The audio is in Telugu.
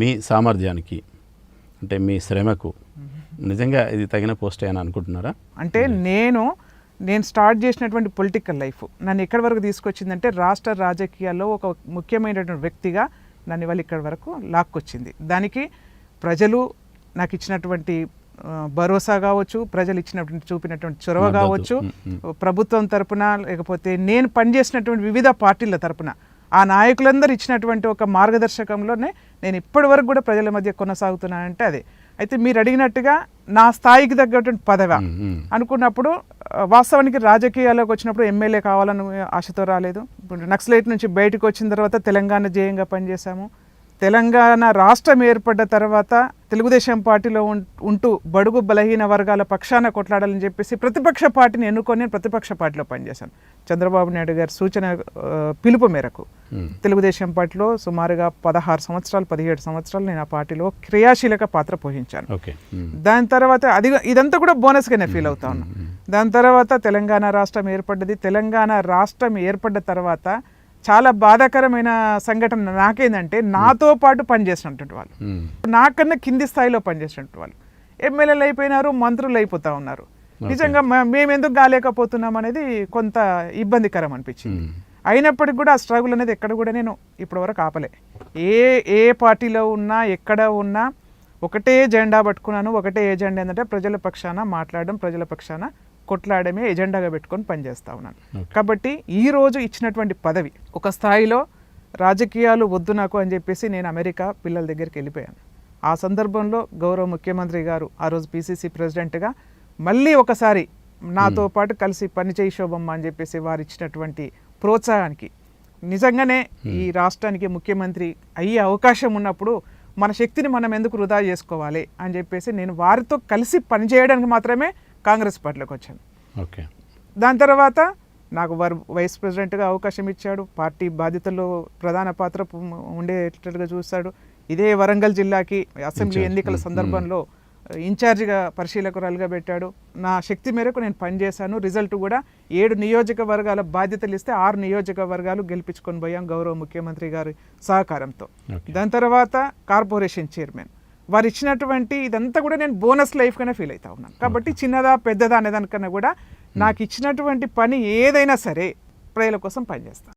మీ సామర్థ్యానికి అంటే మీ శ్రమకు నిజంగా ఇది తగిన పోస్ట్ అని అనుకుంటున్నారా? అంటే నేను నేను స్టార్ట్ చేసినటువంటి పొలిటికల్ లైఫ్ నన్ను ఎక్కడి వరకు తీసుకొచ్చిందంటే రాష్ట్ర రాజకీయాల్లో ఒక ముఖ్యమైనటువంటి వ్యక్తిగా నన్ను ఇవాళ ఇక్కడి వరకు లాక్కొచ్చింది. దానికి ప్రజలు నాకు ఇచ్చినటువంటి భరోసా కావచ్చు ప్రజలు ఇచ్చినటువంటి చూపినటువంటి చొరవ. కావచ్చు ప్రభుత్వం తరపున లేకపోతే నేను పనిచేసినటువంటి వివిధ పార్టీల తరపున ఆ నాయకులందరూ ఇచ్చినటువంటి ఒక మార్గదర్శకంలోనే నేను ఇప్పటి వరకు కూడా ప్రజల మధ్య కొనసాగుతున్నానంటే అదే. అయితే మీరు అడిగినట్టుగా నా స్థాయికి తగ్గటువంటి పదవి. అనుకున్నప్పుడు వాస్తవానికి రాజకీయాల్లోకి వచ్చినప్పుడు ఎమ్మెల్యే కావాలని ఆశతో రాలేదు. ఇప్పుడు నక్సలైట్ నుంచి బయటకు వచ్చిన తర్వాత తెలంగాణ జేయంగా పనిచేశాము. తెలంగాణ రాష్ట్రం ఏర్పడ్డ తర్వాత తెలుగుదేశం పార్టీలో ఉంటూ బడుగు బలహీన వర్గాల పక్షాన కొట్లాడాలని చెప్పేసి ప్రతిపక్ష పార్టీని ఎన్నుకొని నేను ప్రతిపక్ష పార్టీలో పనిచేశాను. చంద్రబాబు నాయుడు గారి సూచన పిలుపు మేరకు. తెలుగుదేశం పార్టీలో సుమారుగా పదహారు సంవత్సరాలు పదిహేడు సంవత్సరాలు నేను ఆ పార్టీలో క్రియాశీలక పాత్ర పోషించాను. దాని తర్వాత అది ఇదంతా కూడా బోనస్గానే ఫీల్ అవుతా ఉన్నా దాని తర్వాత తెలంగాణ రాష్ట్రం ఏర్పడ్డది. తెలంగాణ రాష్ట్రం ఏర్పడ్డ తర్వాత చాలా బాధాకరమైన సంఘటన నాకేందంటే నాతో పాటు పనిచేసినటువంటి వాళ్ళు. మ్. నాకన్నా కింది స్థాయిలో పనిచేసినటువంటి వాళ్ళు. ఎమ్మెల్యేలు అయిపోయినారు మంత్రులు అయిపోతా ఉన్నారు. నిజంగా మ- మేము ఎందుకు కాలేకపోతున్నాం అనేది కొంత ఇబ్బందికరం అనిపించింది. మ్. అయినప్పటికీ కూడా ఆ స్ట్రగుల్ అనేది ఎక్కడ కూడా నేను ఇప్పటివరకు ఆపలే. ఏ ఏ పార్టీలో ఉన్నా ఎక్కడ ఉన్నా ఒకటే జెండా పట్టుకున్నాను. ఒకటే ఎజెండా ఏంటంటే ప్రజల పక్షాన మాట్లాడడం ప్రజల పక్షాన కొట్లాడమే ఎజెండాగా పెట్టుకొని పనిచేస్తా ఉన్నాను. కాబట్టి ఈ రోజు ఇచ్చినటువంటి పదవి ఒక స్థాయిలో రాజకీయాలు వద్దు నాకు అని చెప్పేసి నేను అమెరికా పిల్లల దగ్గరికి వెళ్ళిపోయాను. ఆ సందర్భంలో గౌరవ ముఖ్యమంత్రి గారు ఆ రోజు పిసిసి ప్రెసిడెంట్గా మళ్ళీ ఒకసారి నాతో పాటు కలిసి పనిచేయి శోభమ్మ అని చెప్పేసి వారు ఇచ్చినటువంటి ప్రోత్సాహానికి నిజంగానే ఈ రాష్ట్రానికి ముఖ్యమంత్రి అయ్యే అవకాశం ఉన్నప్పుడు మన శక్తిని మనం ఎందుకు వృధా చేసుకోవాలి అని చెప్పేసి నేను వారితో కలిసి పనిచేయడానికి మాత్రమే కాంగ్రెస్ పార్టీలోకి వచ్చాను ఓకే. దాని తర్వాత నాకు వారు వైస్ ప్రెసిడెంట్గా అవకాశం ఇచ్చాడు. పార్టీ బాధ్యతల్లో ప్రధాన పాత్ర ఉండేటట్టుగా చూస్తాడు. ఇదే వరంగల్ జిల్లాకి అసెంబ్లీ. ఎన్నికల. సందర్భంలో ఇన్ఛార్జిగా పరిశీలకురాలుగా పెట్టాడు. నా శక్తి మేరకు నేను పనిచేశాను. రిజల్ట్ కూడా ఏడు నియోజకవర్గాల బాధ్యతలు ఇస్తే ఆరు నియోజకవర్గాలు గెలిపించుకొని పోయాం గౌరవ ముఖ్యమంత్రి గారి సహకారంతో. దాని తర్వాత కార్పొరేషన్ చైర్మన్. వారు ఇచ్చినటువంటి ఇదంతా కూడా నేను బోనస్ లైఫ్గానే ఫీల్ అవుతా ఉన్నాను. కాబట్టి చిన్నదా పెద్దదా అనేదానికన్నా కూడా నాకు ఇచ్చినటువంటి పని ఏదైనా సరే ప్రజల కోసం పనిచేస్తాను